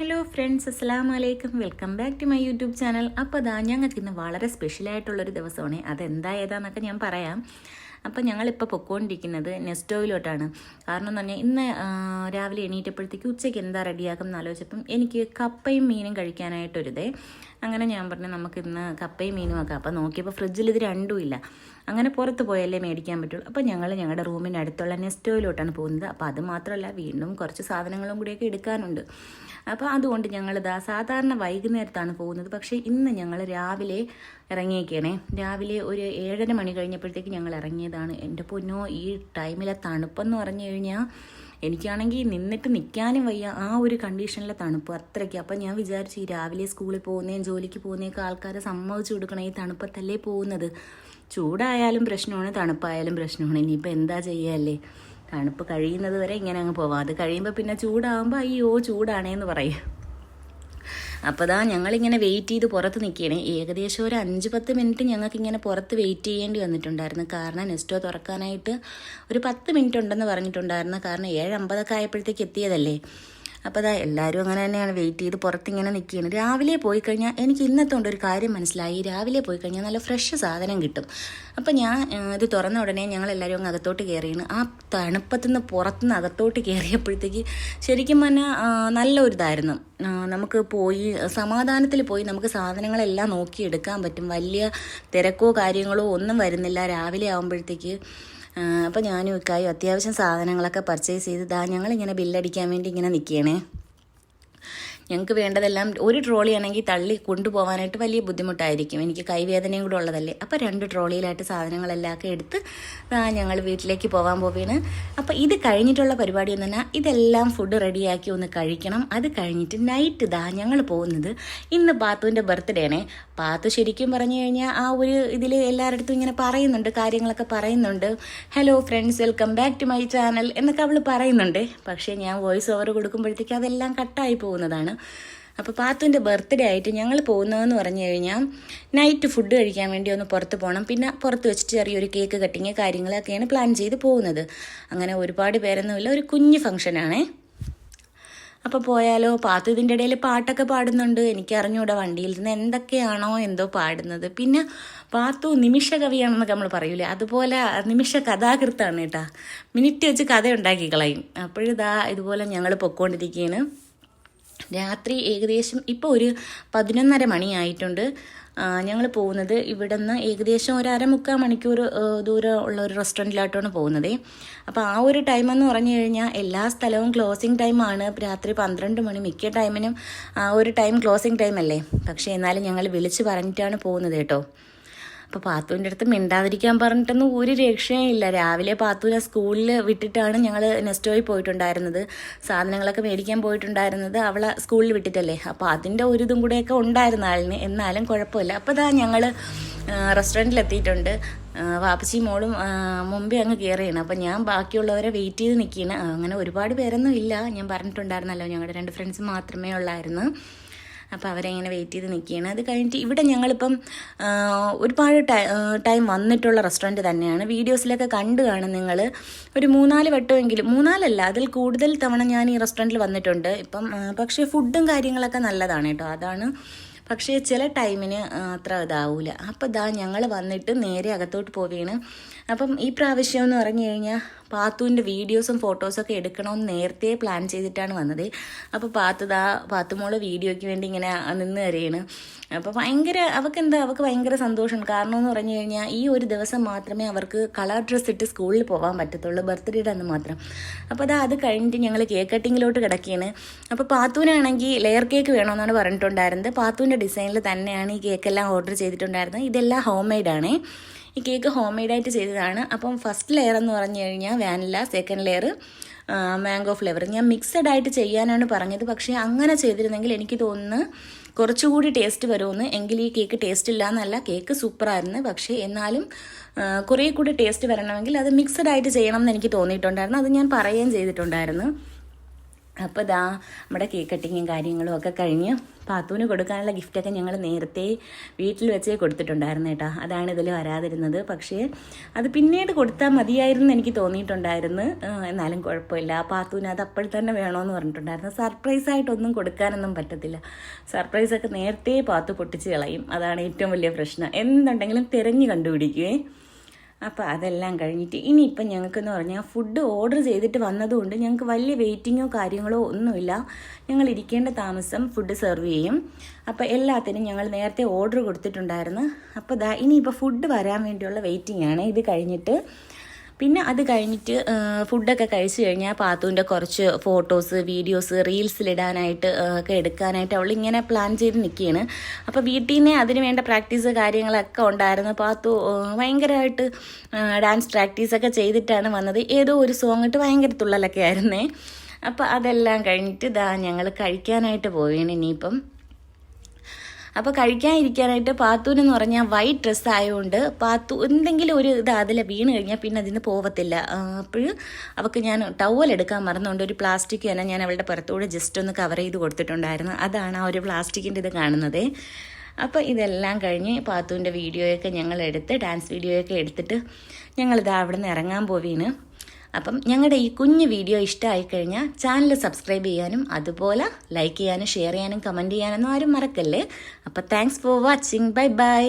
Hello friends അസ്സാം വലൈക്കും welcome back to my YouTube channel അപ്പോൾ അതാ ഞങ്ങൾക്ക് ഇന്ന് വളരെ സ്പെഷ്യലായിട്ടുള്ളൊരു ദിവസമാണ്. അതെന്താ ഏതാന്നൊക്കെ ഞാൻ പറയാം. അപ്പോൾ ഞങ്ങളിപ്പോൾ പൊക്കോണ്ടിരിക്കുന്നത് നെസ്റ്റോയിലോട്ടാണ്. കാരണം എന്ന് പറഞ്ഞാൽ ഇന്ന് രാവിലെ എണീറ്റപ്പോഴത്തേക്ക് ഉച്ചയ്ക്ക് എന്താ റെഡിയാക്കും എന്ന് ആലോചിച്ചപ്പം എനിക്ക് കപ്പയും മീനും കഴിക്കാനായിട്ടൊരിതേ അങ്ങനെ ഞാൻ പറഞ്ഞു നമുക്ക് ഇന്ന് കപ്പയും മീനും ആക്കാം. അപ്പോൾ നോക്കിയപ്പോൾ ഫ്രിഡ്ജിൽ ഇത് രണ്ടും ഇല്ല. അങ്ങനെ പുറത്ത് പോയല്ലേ മേടിക്കാൻ പറ്റുള്ളൂ. അപ്പോൾ ഞങ്ങൾ ഞങ്ങളുടെ റൂമിന്റെ അടുത്തുള്ള നെസ്റ്റോയിലോട്ടാണ് പോകുന്നത്. അപ്പോൾ അത് മാത്രമല്ല വീണ്ടും കുറച്ച് സാധനങ്ങളും കൂടിയൊക്കെ എടുക്കാനുണ്ട്. അപ്പോൾ അതുകൊണ്ട് ഞങ്ങളിതാ സാധാരണ വൈകുന്നേരത്താണ് പോകുന്നത്. പക്ഷേ ഇന്ന് ഞങ്ങൾ രാവിലെ ഇറങ്ങിയേക്കണേ. രാവിലെ ഒരു ഏഴര മണി കഴിഞ്ഞപ്പോഴത്തേക്ക് ഞങ്ങൾ ഇറങ്ങിയതാണ്. എന്റെ പൊന്നോ ഈ ടൈമിലെ തണുപ്പെന്ന് പറഞ്ഞു കഴിഞ്ഞാൽ എനിക്കാണെങ്കിൽ നിന്നിട്ട് നിൽക്കാനും വയ്യ. ആ ഒരു കണ്ടീഷനിലെ തണുപ്പ് അത്രയ്ക്ക്. അപ്പം ഞാൻ വിചാരിച്ചു ഈ രാവിലെ സ്കൂളിൽ പോകുന്നതും ജോലിക്ക് പോകുന്നതൊക്കെ ആൾക്കാരെ സമ്മതിച്ചു കൊടുക്കണം ഈ തണുപ്പത്തല്ലേ പോകുന്നത്. ചൂടായാലും പ്രശ്നമാണ് തണുപ്പായാലും പ്രശ്നമാണ്. ഇനിയിപ്പോൾ എന്താ ചെയ്യല്ലേ? തണുപ്പ് കഴിയുന്നത് വരെ ഇങ്ങനെ അങ്ങ് പോവാം. അത് കഴിയുമ്പോൾ പിന്നെ ചൂടാകുമ്പോൾ അയ്യോ ചൂടാണേന്ന് പറയും. അപ്പോൾ ദാ ഞങ്ങളിങ്ങനെ വെയിറ്റ് ചെയ്ത് പുറത്ത് നിൽക്കുകയാണ് ഏകദേശം ഒരു അഞ്ച് പത്ത് മിനിറ്റ് ഞങ്ങൾക്ക് ഇങ്ങനെ പുറത്ത് വെയിറ്റ് ചെയ്യേണ്ടി വന്നിട്ടുണ്ടായിരുന്നു. കാരണം നെസ്റ്റോ തുറക്കാനായിട്ട് ഒരു പത്ത് മിനിറ്റ് ഉണ്ടെന്ന് പറഞ്ഞിട്ടുണ്ടായിരുന്നു. കാരണം ഏഴ് അമ്പതൊക്കെ ആയപ്പോഴത്തേക്ക് എത്തിയതല്ലേ. അപ്പോൾ അതാ എല്ലാവരും അങ്ങനെ തന്നെയാണ് വെയിറ്റ് ചെയ്ത് പുറത്തിങ്ങനെ നിൽക്കുകയാണ് രാവിലെ പോയി കഴിഞ്ഞാൽ എനിക്ക് ഇന്നത്തെ കൊണ്ട് ഒരു കാര്യം മനസ്സിലായി. രാവിലെ പോയി കഴിഞ്ഞാൽ നല്ല ഫ്രഷ് സാധനം കിട്ടും. അപ്പോൾ ഞാൻ ഇത് തുറന്ന ഉടനെ ഞങ്ങൾ എല്ലാവരും അങ്ങ് അകത്തോട്ട് കയറിയാണ് ആ തണുപ്പത്തുനിന്ന് പുറത്തുനിന്ന് അകത്തോട്ട് കയറിയപ്പോഴത്തേക്ക് ശരിക്കും പറഞ്ഞാൽ നല്ലൊരു ഇതായിരുന്നു നമുക്ക് പോയി സമാധാനത്തിൽ പോയി നമുക്ക് സാധനങ്ങളെല്ലാം നോക്കിയെടുക്കാൻ പറ്റും. വലിയ തിരക്കോ കാര്യങ്ങളോ ഒന്നും വരുന്നില്ല. രാവിലെ ആകുമ്പോഴത്തേക്ക് അപ്പോൾ ഞാനും ഇക്കായും അത്യാവശ്യം സാധനങ്ങളൊക്കെ പർച്ചേസ് ചെയ്ത് ദാ ഞങ്ങളിങ്ങനെ ബില്ലടിക്കാൻ വേണ്ടി ഇങ്ങനെ നിൽക്കുകയാണേ ഞങ്ങൾക്ക് വേണ്ടതെല്ലാം ഒരു ട്രോളി ആണെങ്കിൽ തള്ളി കൊണ്ടുപോകാനായിട്ട് വലിയ ബുദ്ധിമുട്ടായിരിക്കും. എനിക്ക് കൈവേദനയും കൂടെ ഉള്ളതല്ലേ? അപ്പോൾ രണ്ട് ട്രോളിയിലായിട്ട് സാധനങ്ങളെല്ലാം ഒക്കെ എടുത്ത് ഞങ്ങൾ വീട്ടിലേക്ക് പോകാൻ പോവുകയാണ് അപ്പോൾ ഇത് കഴിഞ്ഞിട്ടുള്ള പരിപാടി എന്ന് പറഞ്ഞാൽ ഇതെല്ലാം ഫുഡ് റെഡിയാക്കി ഒന്ന് കഴിക്കണം. അത് കഴിഞ്ഞിട്ട് നൈറ്റ് ഇതാ ഞങ്ങൾ പോകുന്നത് ഇന്ന് പാത്തുവിന്റെ ബർത്ത്ഡേ ആണേ. പാത്തു ശരിക്കും പറഞ്ഞു കഴിഞ്ഞാൽ ആ ഒരു ഇതിൽ എല്ലാവരുടെ ഇങ്ങനെ പറയുന്നുണ്ട് കാര്യങ്ങളൊക്കെ പറയുന്നുണ്ട്. Hello friends welcome back to my channel എന്നൊക്കെ അവൾ പറയുന്നുണ്ട്. പക്ഷേ ഞാൻ വോയിസ് ഓവർ കൊടുക്കുമ്പോഴത്തേക്ക് അതെല്ലാം കട്ടായി പോകുന്നതാണ്. അപ്പോൾ പാത്തുവിന്റെ ബർത്ത്ഡേ ആയിട്ട് ഞങ്ങൾ പോകുന്നതെന്ന് പറഞ്ഞു കഴിഞ്ഞാൽ നൈറ്റ് ഫുഡ് കഴിക്കാൻ വേണ്ടി ഒന്ന് പുറത്ത് പോകണം പിന്നെ പുറത്ത് വെച്ചിട്ട് ചെറിയൊരു കേക്ക് കട്ടിങ് കാര്യങ്ങളൊക്കെയാണ് പ്ലാൻ ചെയ്ത് പോകുന്നത്. അങ്ങനെ ഒരുപാട് പേരൊന്നുമില്ല ഒരു കുഞ്ഞ് ഫംഗ്ഷനാണേ. അപ്പോൾ പോയാലോ പാത്തു ഇതിന്റെ ഇടയിൽ പാട്ടൊക്കെ പാടുന്നുണ്ട്. എനിക്ക് അറിഞ്ഞൂടെ വണ്ടിയിൽ നിന്ന് എന്തൊക്കെയാണോ എന്തോ പാടുന്നത്. പിന്നെ പാത്തു നിമിഷ കവിയാണെന്നൊക്കെ നമ്മൾ പറയൂലേ? അതുപോലെ നിമിഷ കഥാകൃത്താണ് കേട്ടാ. മിനിറ്റ് വെച്ച് കഥ ഉണ്ടാക്കി കളയും. അപ്പോഴിതാ ഇതുപോലെ ഞങ്ങൾ പൊക്കോണ്ടിരിക്കുകയാണ് രാത്രി ഏകദേശം ഇപ്പോൾ ഒരു പതിനൊന്നര മണിയായിട്ടുണ്ട്. ഞങ്ങൾ പോകുന്നത് ഇവിടെ നിന്ന് ഏകദേശം ഒരു അരമുക്കാൽ മണിക്കൂർ ദൂരം ഉള്ള ഒരു റെസ്റ്റോറന്റിലോട്ടാണ് പോകുന്നത്. അപ്പോൾ ആ ഒരു ടൈം എന്ന് പറഞ്ഞു കഴിഞ്ഞാൽ എല്ലാ സ്ഥലവും ക്ലോസിങ് ടൈമാണ്. രാത്രി പന്ത്രണ്ട് മണി മിക്ക ടൈമിനും ആ ഒരു ടൈം ക്ലോസിങ് ടൈം അല്ലേ പക്ഷേ എന്നാലും ഞങ്ങൾ വിളിച്ച് പറഞ്ഞിട്ടാണ് പോകുന്നത് കേട്ടോ. അപ്പോൾ പാത്തുവിന്റെ അടുത്ത് മിണ്ടാതിരിക്കാൻ പറഞ്ഞിട്ടൊന്നും ഒരു രക്ഷയും ഇല്ല. രാവിലെ പാത്തുവിനെ സ്കൂളിൽ വിട്ടിട്ടാണ് ഞങ്ങൾ നെസ്റ്റോയിൽ പോയിട്ടുണ്ടായിരുന്നത്. സാധനങ്ങളൊക്കെ മേടിക്കാൻ പോയിട്ടുണ്ടായിരുന്നത് അവളെ സ്കൂളിൽ വിട്ടിട്ടല്ലേ. അപ്പോൾ അതിന്റെ ഒരു ഇതും കൂടെയൊക്കെ ഉണ്ടായിരുന്നു ആളിന്. എന്നാലും കുഴപ്പമില്ല. അപ്പോൾ ഇതാ ഞങ്ങൾ റെസ്റ്റോറന്റിലെത്തിയിട്ടുണ്ട് വാപ്പച്ചി മോളും മുമ്പേ അങ്ങ് കയറിയാണ് അപ്പം ഞാൻ ബാക്കിയുള്ളവരെ വെയിറ്റ് ചെയ്ത് നിൽക്കുകയാണ് അങ്ങനെ ഒരുപാട് പേരൊന്നും ഇല്ല. ഞാൻ പറഞ്ഞിട്ടുണ്ടായിരുന്നല്ലോ ഞങ്ങളുടെ രണ്ട് ഫ്രണ്ട്സ് മാത്രമേ ഉള്ളായിരുന്നു. അപ്പോൾ അവരെങ്ങനെ വെയിറ്റ് ചെയ്ത് നിൽക്കുകയാണ് അത് കഴിഞ്ഞിട്ട് ഇവിടെ ഞങ്ങളിപ്പം ഒരുപാട് ടൈ- ടൈം വന്നിട്ടുള്ള റെസ്റ്റോറന്റ് തന്നെയാണ്. വീഡിയോസിലൊക്കെ കണ്ടു കാണും നിങ്ങൾ ഒരു മൂന്നാൽ വട്ടമെങ്കിലും മൂന്നാലല്ല അതിൽ കൂടുതൽ തവണ ഞാൻ ഈ റെസ്റ്റോറന്റിൽ വന്നിട്ടുണ്ട്. ഇപ്പം പക്ഷേ ഫുഡും കാര്യങ്ങളൊക്കെ നല്ലതാണ് കേട്ടോ. അതാണ് പക്ഷേ ചില ടൈമിന് അത്ര ഇതാവൂല. അപ്പോൾ ഇതാ ഞങ്ങൾ വന്നിട്ട് നേരെ അകത്തോട്ട് പോവുകയാണ് അപ്പം ഈ പ്രാവശ്യം എന്ന് പറഞ്ഞു കഴിഞ്ഞാൽ പാത്തുവിന്റെ വീഡിയോസും ഫോട്ടോസും ഒക്കെ എടുക്കണമെന്ന് നേരത്തെ പ്ലാൻ ചെയ്തിട്ടാണ് വന്നത്. അപ്പോൾ പാത്തു ദാ പാത്തുമോൾ വീഡിയോയ്ക്ക് വേണ്ടി ഇങ്ങനെ നിന്ന് കരയാണ് അപ്പോൾ ഭയങ്കര അവൾക്ക് എന്താ അവൾക്ക് ഭയങ്കര സന്തോഷമാണ് കാരണം എന്ന് പറഞ്ഞു കഴിഞ്ഞാൽ ഈ ഒരു ദിവസം മാത്രമേ അവർക്ക് കളർ ഡ്രസ്സ് ഇട്ട് സ്കൂളിൽ പോകാൻ പറ്റത്തുള്ളൂ ബർത്ത്ഡേയുടെ അന്ന് മാത്രം. അപ്പോൾ അതാ അത് കഴിഞ്ഞിട്ട് ഞങ്ങൾ കേക്ക് കട്ടിങ്ങിലോട്ട് കിടക്കുകയാണ് അപ്പോൾ പാത്തുവിനാണെങ്കിൽ ലെയർ കേക്ക് വേണമെന്നാണ് പറഞ്ഞിട്ടുണ്ടായിരുന്നത്. പാത്തുവിന്റെ ഡിസൈനിൽ തന്നെയാണ് ഈ കേക്കെല്ലാം ഓർഡർ ചെയ്തിട്ടുണ്ടായിരുന്നത്. ഇതെല്ലാം ഹോം മെയ്ഡാണേ ഈ കേക്ക് ഹോം മെയ്ഡായിട്ട് ചെയ്തതാണ്. അപ്പം ഫസ്റ്റ് ലെയർ എന്ന് പറഞ്ഞു കഴിഞ്ഞാൽ vanilla second layer mango flavour ഞാൻ മിക്സഡ് ആയിട്ട് ചെയ്യാനാണ് പറഞ്ഞത്. പക്ഷേ അങ്ങനെ ചെയ്തിരുന്നെങ്കിൽ എനിക്ക് തോന്നുന്നു കുറച്ചുകൂടി ടേസ്റ്റ് വരുമെന്ന്. എങ്കിൽ ഈ കേക്ക് ടേസ്റ്റ് ഇല്ല എന്നല്ല കേക്ക് സൂപ്പറായിരുന്നു. പക്ഷേ എന്നാലും കുറേ കൂടി ടേസ്റ്റ് വരണമെങ്കിൽ അത് മിക്സഡ് ആയിട്ട് ചെയ്യണം എന്ന് എനിക്ക് തോന്നിയിട്ടുണ്ടായിരുന്നു. അത് ഞാൻ പറയുകയും ചെയ്തിട്ടുണ്ടായിരുന്നു. അപ്പോൾ ഇതാ നമ്മുടെ കേക്ക് കട്ടിങ്ങും കാര്യങ്ങളും ഒക്കെ കഴിഞ്ഞ് പാത്തുവിന് കൊടുക്കാനുള്ള ഗിഫ്റ്റൊക്കെ ഞങ്ങൾ നേരത്തെ വീട്ടിൽ വെച്ചേ കൊടുത്തിട്ടുണ്ടായിരുന്നു കേട്ടോ. അതാണ് ഇതിൽ വരാതിരുന്നത്. പക്ഷേ അത് പിന്നീട് കൊടുത്താൽ മതിയായിരുന്നു എനിക്ക് തോന്നിയിട്ടുണ്ടായിരുന്നു. എന്നാലും കുഴപ്പമില്ല. പാത്തുവിന് അത് അപ്പോൾ തന്നെ വേണമെന്ന് പറഞ്ഞിട്ടുണ്ടായിരുന്നു. സർപ്രൈസ് ആയിട്ടൊന്നും കൊടുക്കാനൊന്നും പറ്റത്തില്ല. സർപ്രൈസൊക്കെ നേരത്തെ പാത്തു പൊട്ടിച്ച് കളയും. അതാണ് ഏറ്റവും വലിയ പ്രശ്നം. എന്തുണ്ടെങ്കിലും തിരഞ്ഞു കണ്ടുപിടിക്കുവേ. അപ്പോൾ അതെല്ലാം കഴിഞ്ഞിട്ട് ഇനിയിപ്പം ഞങ്ങൾക്കെന്ന് പറഞ്ഞാൽ ഫുഡ് ഓർഡർ ചെയ്തിട്ട് വന്നതുകൊണ്ട് ഞങ്ങൾക്ക് വലിയ വെയിറ്റിങ്ങോ കാര്യങ്ങളോ ഒന്നുമില്ല. ഞങ്ങൾ ഇരിക്കേണ്ട താമസം ഫുഡ് സെർവ് ചെയ്യും. അപ്പോൾ എല്ലാത്തിനും ഞങ്ങൾ നേരത്തെ ഓർഡർ കൊടുത്തിട്ടുണ്ടായിരുന്നു. അപ്പോൾ ദാ ഇനിയിപ്പോൾ ഫുഡ് വരാൻ വേണ്ടിയുള്ള വെയിറ്റിംഗ് ആണ്. ഇത് കഴിഞ്ഞിട്ട് പിന്നെ അത് കഴിഞ്ഞിട്ട് ഫുഡൊക്കെ കഴിച്ചു കഴിഞ്ഞാൽ പാത്തുവിന്റെ കുറച്ച് ഫോട്ടോസ് വീഡിയോസ് റീൽസിലിടാനായിട്ട് ഒക്കെ എടുക്കാനായിട്ട് അവൾ ഇങ്ങനെ പ്ലാൻ ചെയ്ത് നിൽക്കുകയാണ്. അപ്പോൾ വീട്ടിൽ നിന്നേ അതിന് വേണ്ട പ്രാക്ടീസ് കാര്യങ്ങളൊക്കെ ഉണ്ടായിരുന്നു. പാത്തു ഭയങ്കരമായിട്ട് ഡാൻസ് പ്രാക്ടീസൊക്കെ ചെയ്തിട്ടാണ് വന്നത്. ഏതോ ഒരു സോങ് ഇട്ട് ഭയങ്കര തുള്ളലൊക്കെ ആയിരുന്നേ. അപ്പോൾ അതെല്ലാം കഴിഞ്ഞിട്ട് ഇതാ ഞങ്ങൾ കഴിക്കാനായിട്ട് പോവുകയാണ് ഇനിയിപ്പം. അപ്പോൾ കഴിക്കാനിരിക്കാനായിട്ട് പാത്തൂനെന്ന് പറഞ്ഞാൽ വൈറ്റ് ഡ്രസ്സ് ആയതുകൊണ്ട് പാത്തു എന്തെങ്കിലും ഒരു ഇത് അതിൽ വീണ് കഴിഞ്ഞാൽ പിന്നെ അതിന് പോവത്തില്ല. അപ്പോഴും അവൾക്ക് ഞാൻ ടവൽ എടുക്കാൻ മറന്നുകൊണ്ട് ഒരു പ്ലാസ്റ്റിക് തന്നെ ഞാൻ അവളുടെ പുറത്തൂടെ ജസ്റ്റ് ഒന്ന് കവർ ചെയ്ത് കൊടുത്തിട്ടുണ്ടായിരുന്നു. അതാണ് ആ ഒരു പ്ലാസ്റ്റിക്കിന്റെ ഇത് കാണുന്നത്. അപ്പോൾ ഇതെല്ലാം കഴിഞ്ഞ് പാത്തുവിന്റെ വീഡിയോയൊക്കെ ഞങ്ങൾ എടുത്ത് ഡാൻസ് വീഡിയോയൊക്കെ എടുത്തിട്ട് ഞങ്ങളിത് അവിടെ നിന്ന് ഇറങ്ങാൻ പോവീന് അപ്പം ഞങ്ങളുടെ ഈ കുഞ്ഞു വീഡിയോ ഇഷ്ടമായി കഴിഞ്ഞാൽ ചാനൽ സബ്സ്ക്രൈബ് ചെയ്യാനും അതുപോലെ ലൈക്ക് ചെയ്യാനും ഷെയർ ചെയ്യാനും കമന്റ് ചെയ്യാനൊന്നും ആരും മറക്കല്ലേ? അപ്പോൾ thanks for watching bye bye